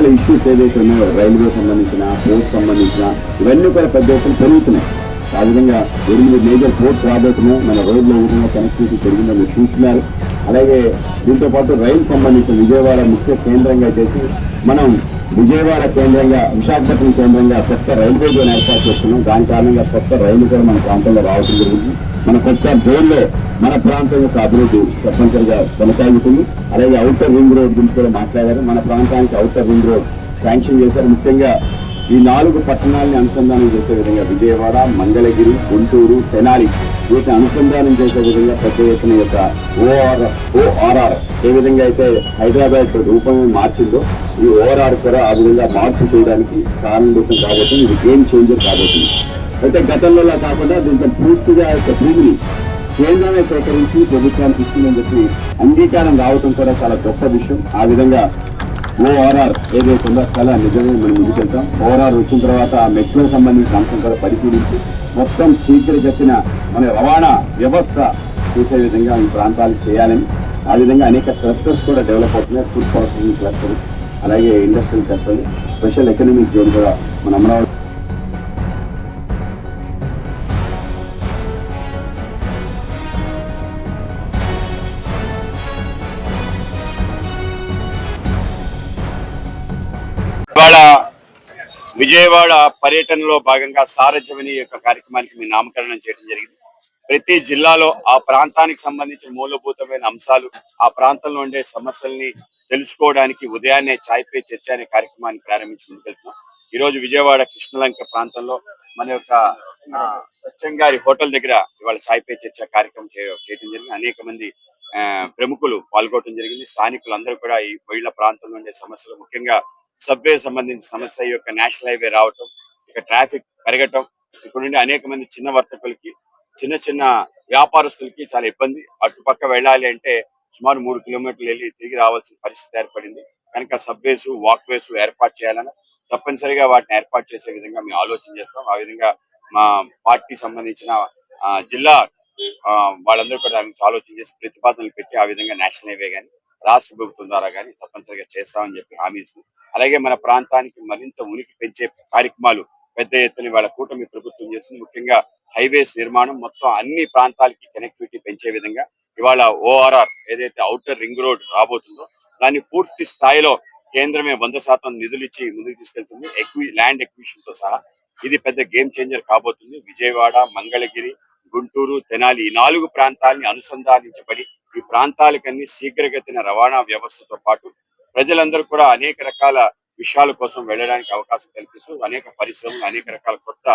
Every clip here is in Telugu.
రకాల ఇష్యూస్ ఏదైతే ఉన్నాయో రైల్వే సంబంధించిన పోర్ట్ సంబంధించిన ఇవన్నీ కూడా పెద్ద ఎత్తున పెరుగుతున్నాయి. ఆ విధంగా ఎనిమిది మేజర్ పోర్ట్స్ రాబోతున్నాయి మన రోడ్ల విధంగా కనెక్టివిటీ పెరిగిందని మీరు చూస్తున్నారు. అలాగే దీంతో పాటు రైలు సంబంధించిన విజయవాడ ముఖ్య కేంద్రంగా చేసి మనం విజయవాడ కేంద్రంగా విశాఖపట్నం కేంద్రంగా కొత్త రైల్వే జోన్ ఏర్పాటు చేస్తున్నాం. దాని కారణంగా కొత్త రైలు కూడా మన ప్రాంతంలో రావడం జరుగుతుంది. మన కొత్త జైల్లో మన ప్రాంతం యొక్క అభివృద్ధి తప్పనిసరిగా కొనసాగుతుంది. అలాగే అవుటర్ రింగ్ రోడ్ గురించి కూడా మాట్లాడారు. మన ప్రాంతానికి అవుటర్ రింగ్ రోడ్ శాంక్షన్ చేశారు. ముఖ్యంగా ఈ నాలుగు పట్టణాలని అనుసంధానం చేసే విధంగా విజయవాడ మంగళగిరి గుంటూరు తెనాలి వీటిని అనుసంధానం చేసే విధంగా పెద్ద ఎత్తున యొక్క ఓఆర్ ఓఆర్ఆర్ ఏ విధంగా అయితే హైదరాబాద్ రూపమే మార్చిందో ఈ ఓఆర్ఆర్ కూడా ఆ విధంగా మార్పు చేయడానికి కారణభూతం కాబోతుంది. ఇది గేమ్ చేంజర్ కాబోతుంది. అయితే గతంలో కాకుండా దీంట్లో పూర్తిగా యొక్క భూమిని కేంద్రమే సేకరించి ప్రభుత్వానికి ఇస్తుందని చెప్పి అంగీకారం రావటం కూడా చాలా గొప్ప విషయం. ఆ విధంగా ఓఆర్ఆర్ ఏదైతే ఉందో చాలా నిజమే మనం ముందుకెళ్తాం ఓఆర్ఆర్ వచ్చిన తర్వాత ఆ మెట్రో సంబంధించిన అంశం కూడా పరిశీలించి మొత్తం శీఘ్రగతిన మన రవాణా వ్యవస్థ చేసే విధంగా ఈ ప్రాంతాలు చేయాలని ఆ విధంగా అనేక క్లస్టర్స్ కూడా డెవలప్ అవుతున్నాయి. ఫుడ్ ప్రాసెసింగ్ క్లస్టర్ అలాగే industrial cluster special economic zone కూడా మన అమరావతి విజయవాడ పర్యటనలో భాగంగా సారథ్యమని యొక్క కార్యక్రమానికి మీ నామకరణం చేయడం జరిగింది. ప్రతి జిల్లాలో ఆ ప్రాంతానికి సంబంధించిన మూలభూతమైన అంశాలు ఆ ప్రాంతంలో ఉండే సమస్యల్ని తెలుసుకోవడానికి ఉదయాన్నే చాయ్ పే చర్చ అనే కార్యక్రమాన్ని ప్రారంభించి ముందుకెళ్తున్నాం ఈ రోజు విజయవాడ కృష్ణలంక ప్రాంతంలో మన యొక్క ఆ, సత్యం గారి హోటల్ దగ్గర ఇవాళ చాయ్ పే చర్చ కార్యక్రమం చేయడం జరిగింది. అనేక మంది ప్రముఖులు పాల్గొనడం జరిగింది. స్థానికులు కూడా ఈ మహిళా ప్రాంతంలో ఉండే సమస్యలు ముఖ్యంగా సబ్వే సంబంధించిన సమస్య ఈ యొక్క నేషనల్ హైవే రావటం ఇక ట్రాఫిక్ పెరగటం ఇక్కడ నుండి అనేక మంది చిన్న వర్తకులకి చిన్న చిన్న వ్యాపారస్తులకి చాలా ఇబ్బంది. అటుపక్క వెళ్ళాలి అంటే సుమారు మూడు కిలోమీటర్లు వెళ్ళి తిరిగి రావాల్సిన పరిస్థితి ఏర్పడింది. కనుక సబ్వేస్ వాక్వేస్ ఏర్పాటు చేయాలని తప్పనిసరిగా వాటిని ఏర్పాటు చేసే విధంగా మేము ఆలోచన చేస్తాం. ఆ విధంగా మా పార్టీ సంబంధించిన ఆ, జిల్లా ఆ, వాళ్ళందరూ కూడా దాని ఆలోచన చేసి ప్రతిపాదనలు పెట్టి ఆ విధంగా నేషనల్ హైవే కానీ రాష్ట్ర ప్రభుత్వం ద్వారా కానీ తప్పనిసరిగా చేస్తామని చెప్పి హామీ ఇస్తూ అలాగే మన ప్రాంతానికి మరింత ఉనికి పెంచే కార్యక్రమాలు పెద్ద ఎత్తున వాళ్ళ కూటమి ప్రభుత్వం చేస్తుంది. ముఖ్యంగా హైవేస్ నిర్మాణం మొత్తం అన్ని ప్రాంతాలకి కనెక్టివిటీ పెంచే విధంగా ఇవాళ ఓఆర్ఆర్ ఏదైతే అవుటర్ రింగ్ రోడ్ రాబోతుందో దాన్ని పూర్తి స్థాయిలో కేంద్రమే వంద శాతం నిధులు ఇచ్చి ముందుకు తీసుకెళ్తుంది. ఎక్వి ల్యాండ్ ఎక్విషన్తో సహా ఇది పెద్ద గేమ్ చేంజర్ కాబోతుంది. విజయవాడ మంగళగిరి గుంటూరు తెనాలి ఈ నాలుగు ప్రాంతాలని అనుసంధానించబడి ప్రాంతాలకన్నీ శీఘ్రగతిన రవాణా వ్యవస్థతో పాటు ప్రజలందరూ కూడా అనేక రకాల విషయాల కోసం వెళ్ళడానికి అవకాశం కల్పిస్తూ అనేక పరిశ్రమలు అనేక రకాల కొత్త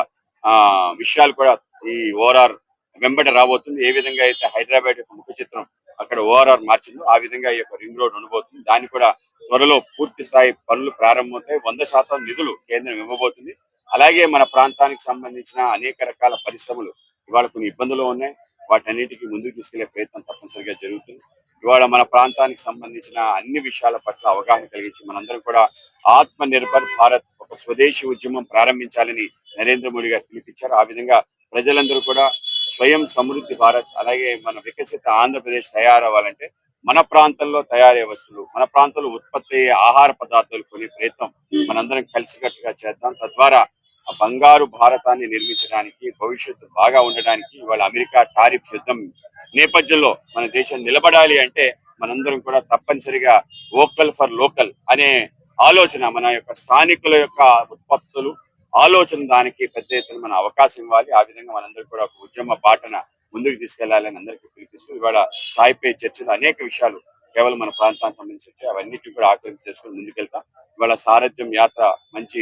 ఆ విషయాలు కూడా ఈ ఓఆర్ఆర్ వెంబడి రాబోతుంది. ఏ విధంగా అయితే హైదరాబాద్ యొక్క ముఖ చిత్రం అక్కడ ఓఆర్ఆర్ మార్చిందో ఆ విధంగా ఈ యొక్క రింగ్ రోడ్ ఉండబోతుంది. దాన్ని కూడా త్వరలో పూర్తి స్థాయి పనులు ప్రారంభమవుతాయి. వంద శాతం నిధులు కేంద్రం ఇవ్వబోతుంది. అలాగే మన ప్రాంతానికి సంబంధించిన అనేక రకాల పరిశ్రమలు ఇవాళ కొన్ని ఇబ్బందులు ఉన్నాయి. వాటన్నిటికీ ముందుకు తీసుకెళ్ళే ప్రయత్నం తప్పనిసరిగా జరుగుతుంది. ఇవాళ మన ప్రాంతానికి సంబంధించిన అన్ని విషయాల పట్ల అవగాహన కలిగించి మనందరం కూడా ఆత్మ నిర్భర్ భారత్ ఒక స్వదేశీ ఉద్యమం ప్రారంభించాలని నరేంద్ర మోడీ గారు పిలిపించారు. ఆ విధంగా ప్రజలందరూ కూడా స్వయం సమృద్ధి భారత్ అలాగే మన వికసిత ఆంధ్రప్రదేశ్ తయారవ్వాలంటే మన ప్రాంతంలో తయారయ్యే వస్తువులు మన ప్రాంతంలో ఉత్పత్తి అయ్యే ఆహార పదార్థాలు కొనే ప్రయత్నం మనందరం కలిసికట్టుగా చేద్దాం. తద్వారా బంగారు భారతాన్ని నిర్మించడానికి భవిష్యత్తు బాగా ఉండడానికి ఇవాళ అమెరికా టారిఫ్ యుద్ధం నేపథ్యంలో మన దేశం నిలబడాలి అంటే మనందరం కూడా తప్పనిసరిగా వోకల్ ఫర్ లోకల్ అనే ఆలోచన మన యొక్క స్థానికుల యొక్క ఉత్పత్తులు ఆలోచన దానికి పెద్ద ఎత్తున మన అవకాశం ఇవ్వాలి. ఆ విధంగా మనందరం కూడా ఒక ఉద్యమ బాటన ముందుకు తీసుకెళ్ళాలని అందరికీ పిలిపిస్తూ ఇవాళ సాయిపై చర్చలు అనేక విషయాలు కేవలం మన ప్రాంతానికి సంబంధించి అవన్నిటి కూడా ఆకలింపు చేసుకుని ముందుకెళ్తాం. ఇవాళ సారథ్యం యాత్ర మంచి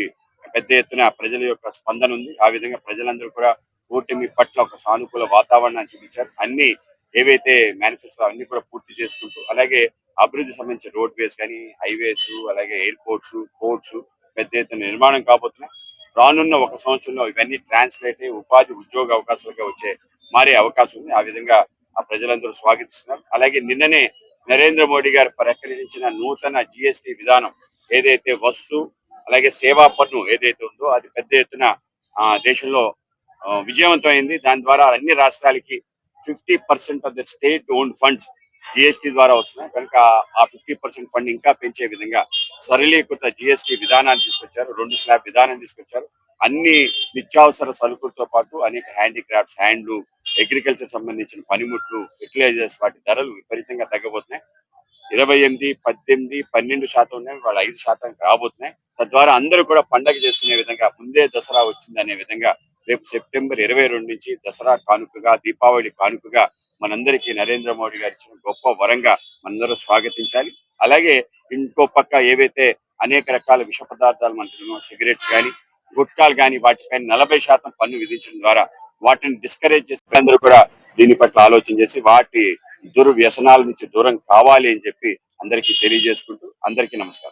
పెద్ద ఎత్తున ప్రజల యొక్క స్పందన ఉంది. ఆ విధంగా ప్రజలందరూ కూడా కూటమి పట్ల ఒక సానుకూల వాతావరణాన్ని చూపించారు. అన్ని ఏవైతే మేనిఫెస్టో అన్ని కూడా పూర్తి చేసుకుంటూ అలాగే అభివృద్ధి సంబంధించిన రోడ్ వేస్ కానీ హైవేస్ అలాగే ఎయిర్పోర్ట్స్ పోర్ట్స్ పెద్ద ఎత్తున నిర్మాణం కాబోతున్నాయి. రానున్న ఒక సంవత్సరంలో ఇవన్నీ ట్రాన్స్లేట్ అయ్యి ఉపాధి ఉద్యోగ అవకాశాలుగా వచ్చే మారే అవకాశం ఉంది. ఆ విధంగా ఆ ప్రజలందరూ స్వాగతిస్తున్నారు. అలాగే నిన్ననే నరేంద్ర మోడీ గారు ప్రకటించిన నూతన జిఎస్టి విధానం ఏదైతే వస్తు అలాగే సేవా పన్ను ఏదైతే ఉందో అది పెద్ద ఎత్తున ఆ, దేశంలో విజయవంతమైంది. దాని ద్వారా అన్ని రాష్ట్రాలకి fifty percent of the state owned funds GST ద్వారా వస్తున్నాయి. కనుక ఆ ఫిఫ్టీ పర్సెంట్ ఫండ్ ఇంకా పెంచే విధంగా సరళీకృత జిఎస్టీ విధానాన్ని తీసుకొచ్చారు. రెండు స్లాబ్ విధానం తీసుకొచ్చారు. అన్ని నిత్యావసర సరుకులతో పాటు అనేక హ్యాండీక్రాఫ్ట్స్ హ్యాండ్లు అగ్రికల్చర్ సంబంధించిన పనిముట్లు ఫెర్టిలైజర్స్ వాటి ధరలు విపరీతంగా తగ్గబోతున్నాయి. ఇరవై ఎనిమిది పద్దెనిమిది పన్నెండు శాతం ఉన్నాయి వాళ్ళు ఐదు శాతం రాబోతున్నాయి. తద్వారా అందరూ కూడా పండగ చేసుకునే విధంగా ముందే దసరా వచ్చింది అనే విధంగా రేపు సెప్టెంబర్ ఇరవై రెండు నుంచి దసరా కానుకగా దీపావళి కానుకగా మనందరికీ నరేంద్ర మోడీ గారు ఇచ్చిన గొప్ప వరంగా మనందరూ స్వాగతించాలి. అలాగే ఇంకో పక్క ఏవైతే అనేక రకాల విష పదార్థాలు మనకు సిగరెట్స్ కానీ గుట్కాలు కానీ వాటిపైన నలభై శాతం పన్ను విధించడం ద్వారా వాటిని డిస్కరేజ్ చేసే అందరూ కూడా దీని పట్ల ఆలోచన చేసి వాటి దుర్వ్యసనాల నుంచి దూరం కావాలి అని చెప్పి అందరికీ తెలియజేసుకుంటూ అందరికీ నమస్కారం.